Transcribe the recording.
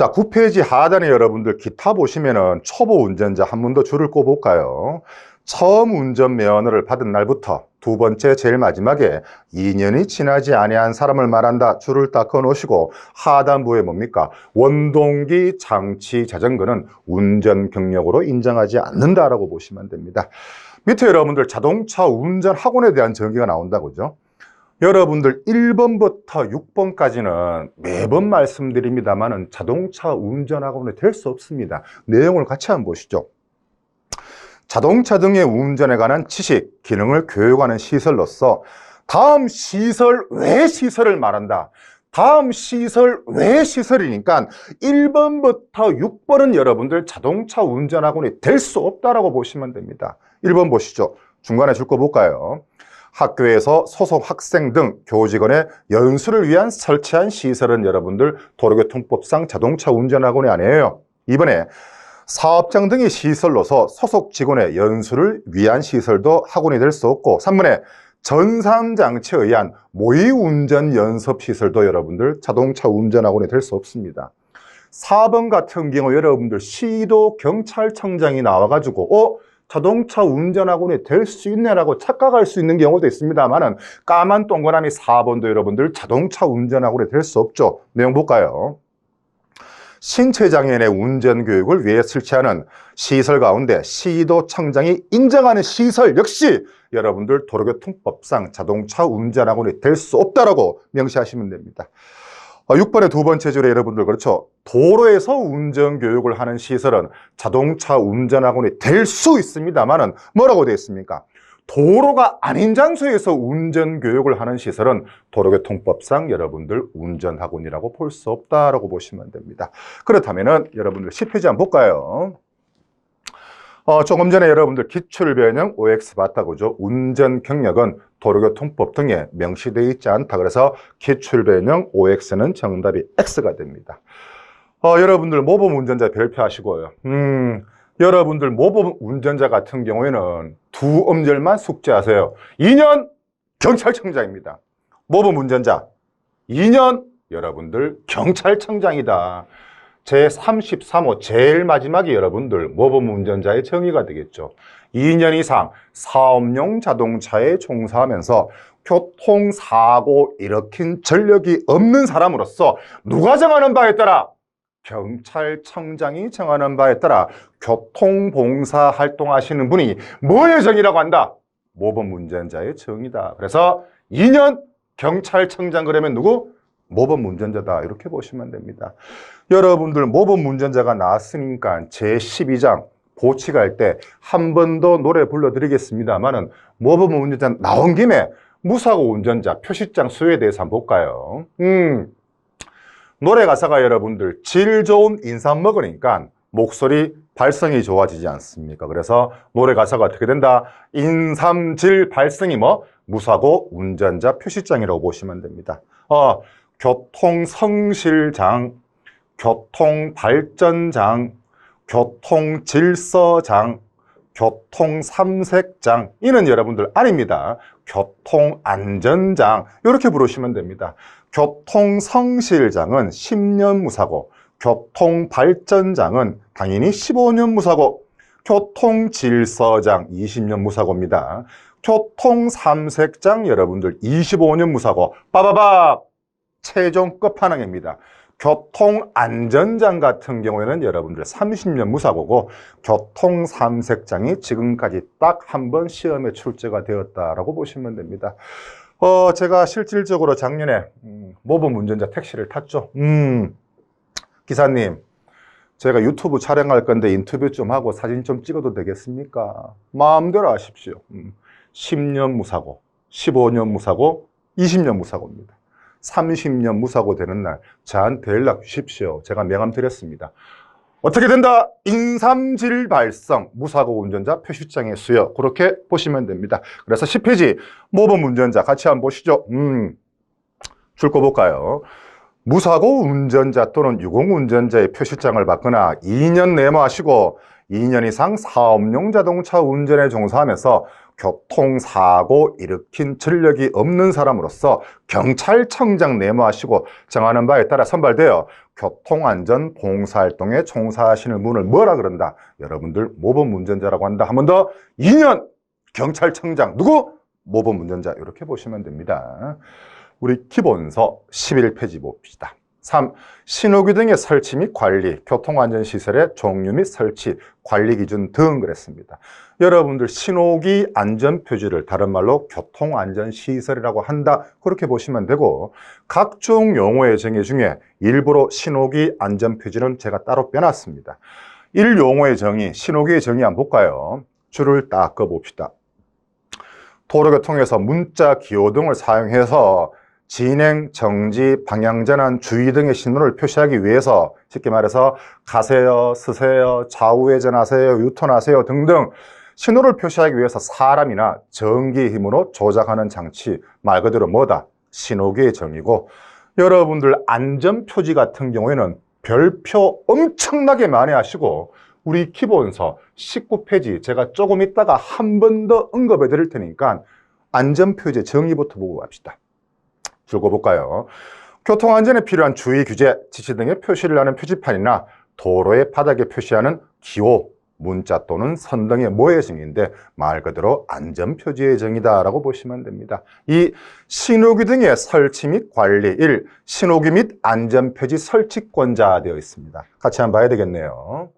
자, 9페이지 하단에 여러분들 기타 보시면은 초보 운전자 한 번 더 줄을 꼽을까요? 처음 운전 면허를 받은 날부터 두 번째 제일 마지막에 2년이 지나지 아니한 사람을 말한다. 줄을 딱 그어놓으시고 하단부에 뭡니까? 원동기 장치 자전거는 운전 경력으로 인정하지 않는다라고 보시면 됩니다. 밑에 여러분들 자동차 운전 학원에 대한 정의가 나온다고죠. 여러분들 1번부터 6번까지는 매번 말씀드립니다만은 자동차 운전학원이 될수 없습니다. 내용을 같이 한번 보시죠. 자동차 등의 운전에 관한 지식, 기능을 교육하는 시설로서 다음 시설 외 시설을 말한다. 다음 시설 외 시설이니까 1번부터 6번은 여러분들 자동차 운전학원이 될 수 없다라고 보시면 됩니다. 1번 보시죠. 중간에 줄 거 볼까요? 학교에서 소속 학생 등 교직원의 연수를 위한 설치한 시설은 여러분들 도로교통법상 자동차 운전학원이 아니에요. 이번에 사업장 등의 시설로서 소속 직원의 연수를 위한 시설도 학원이 될 수 없고 3번에 전산장치에 의한 모의운전 연습시설도 여러분들 자동차 운전학원이 될 수 없습니다. 4번 같은 경우 여러분들 시도 경찰청장이 나와가지고 어? 자동차 운전학원이 될 수 있네라고 착각할 수 있는 경우도 있습니다만은 까만 동그라미 4번도 여러분들 자동차 운전학원이 될 수 없죠. 내용 볼까요? 신체장애인의 운전교육을 위해 설치하는 시설 가운데 시도청장이 인정하는 시설 역시 여러분들 도로교통법상 자동차 운전학원이 될 수 없다라고 명시하시면 됩니다. 6번의 두 번째 줄에 여러분들 그렇죠. 도로에서 운전교육을 하는 시설은 자동차 운전학원이 될 수 있습니다만 은 뭐라고 되어 있습니까? 도로가 아닌 장소에서 운전교육을 하는 시설은 도로교통법상 여러분들 운전학원이라고 볼 수 없다라고 보시면 됩니다. 그렇다면 은 여러분들 10페이지 한번 볼까요? 어, 조금 전에 여러분들 기출변형 OX 봤다고죠. 운전 경력은 도로교통법 등에 명시되어 있지 않다. 그래서 기출변형 OX는 정답이 X가 됩니다. 어, 여러분들 모범 운전자 별표하시고요. 음, 여러분들 모범 운전자 같은 경우에는 두 음절만 숙제하세요. 2년 경찰청장입니다. 모범 운전자 2년 여러분들 경찰청장이다. 제33호 제일 마지막이 여러분들 모범 운전자의 정의가 되겠죠. 2년 이상 사업용 자동차에 종사하면서 교통사고 일으킨 전력이 없는 사람으로서 누가 정하는 바에 따라 경찰청장이 정하는 바에 따라 교통봉사 활동하시는 분이 뭐의 정의라고 한다? 모범 운전자의 정의다. 그래서 2년 경찰청장 그러면 누구? 모범 운전자다. 이렇게 보시면 됩니다. 여러분들 모범 운전자가 나왔으니까 제12장 보치 갈때한 번 더 노래 불러드리겠습니다만 은 모범 운전자 나온 김에 무사고 운전자 표시장 수에 대해서 한번 볼까요? 음, 노래 가사가 여러분들 질 좋은 인삼 먹으니까 목소리 발성이 좋아지지 않습니까? 그래서 노래 가사가 어떻게 된다? 인삼질 발성이 뭐? 무사고 운전자 표시장이라고 보시면 됩니다. 어, 교통성실장, 교통발전장, 교통질서장, 교통삼색장 이는 여러분들 아닙니다. 교통안전장 이렇게 부르시면 됩니다. 교통성실장은 10년 무사고 교통발전장은 당연히 15년 무사고 교통질서장 20년 무사고입니다. 교통삼색장 여러분들 25년 무사고 빠바바 최종 끝판왕입니다. 교통안전장 같은 경우에는 여러분들 30년 무사고고 교통삼색장이 지금까지 딱 한 번 시험에 출제가 되었다라고 보시면 됩니다. 어, 제가 실질적으로 작년에 음, 모범 운전자 택시를 탔죠. 음, 기사님, 제가 유튜브 촬영할 건데 인터뷰 좀 하고 사진 좀 찍어도 되겠습니까? 마음대로 하십시오. 음, 10년 무사고, 15년 무사고, 20년 무사고입니다. 30년 무사고 되는 날 저한테 연락 주십시오. 제가 명함 드렸습니다. 어떻게 된다? 인삼질 발성, 무사고 운전자 표시장의 수요. 그렇게 보시면 됩니다. 그래서 10페이지 모범 운전자 같이 한번 보시죠. 음, 줄거 볼까요? 무사고 운전자 또는 유공 운전자의 표시장을 받거나 2년 내모하시고 2년 이상 사업용 자동차 운전에 종사하면서 교통사고 일으킨 전력이 없는 사람으로서 경찰청장 내모하시고 정하는 바에 따라 선발되어 교통안전 봉사활동에 종사하시는 분을 뭐라 그런다? 여러분들 모범 운전자라고 한다. 한 번 더 2년 경찰청장 누구? 모범 운전자 이렇게 보시면 됩니다. 우리 기본서 11페이지 봅시다. 3. 신호기 등의 설치 및 관리, 교통안전시설의 종류 및 설치, 관리 기준 등 그랬습니다. 여러분들 신호기 안전표지를 다른 말로 교통안전시설이라고 한다 그렇게 보시면 되고 각종 용어의 정의 중에 일부러 신호기 안전표지는 제가 따로 빼놨습니다. 일 용어의 정의, 신호기의 정의 한번 볼까요? 줄을 딱 꺼봅시다. 도로교통에서 문자 기호 등을 사용해서 진행, 정지, 방향전환, 주의 등의 신호를 표시하기 위해서 쉽게 말해서 가세요, 서세요, 좌우회전하세요, 유턴하세요 등등 신호를 표시하기 위해서 사람이나 전기의 힘으로 조작하는 장치 말 그대로 뭐다? 신호기의 정의고 여러분들 안전표지 같은 경우에는 별표 엄청나게 많이 하시고 우리 기본서 19페이지 제가 조금 있다가 한 번 더 언급해 드릴 테니까 안전표지 정의부터 보고 갑시다. 읽어볼까요? 교통안전에 필요한 주의 규제, 지시 등의 표시를 하는 표지판이나 도로의 바닥에 표시하는 기호, 문자 또는 선 등의 모의 정의인데 말 그대로 안전표지의 정의다라고 보시면 됩니다. 이 신호기 등의 설치 및 관리 1. 신호기 및 안전표지 설치권자 되어 있습니다. 같이 한번 봐야 되겠네요.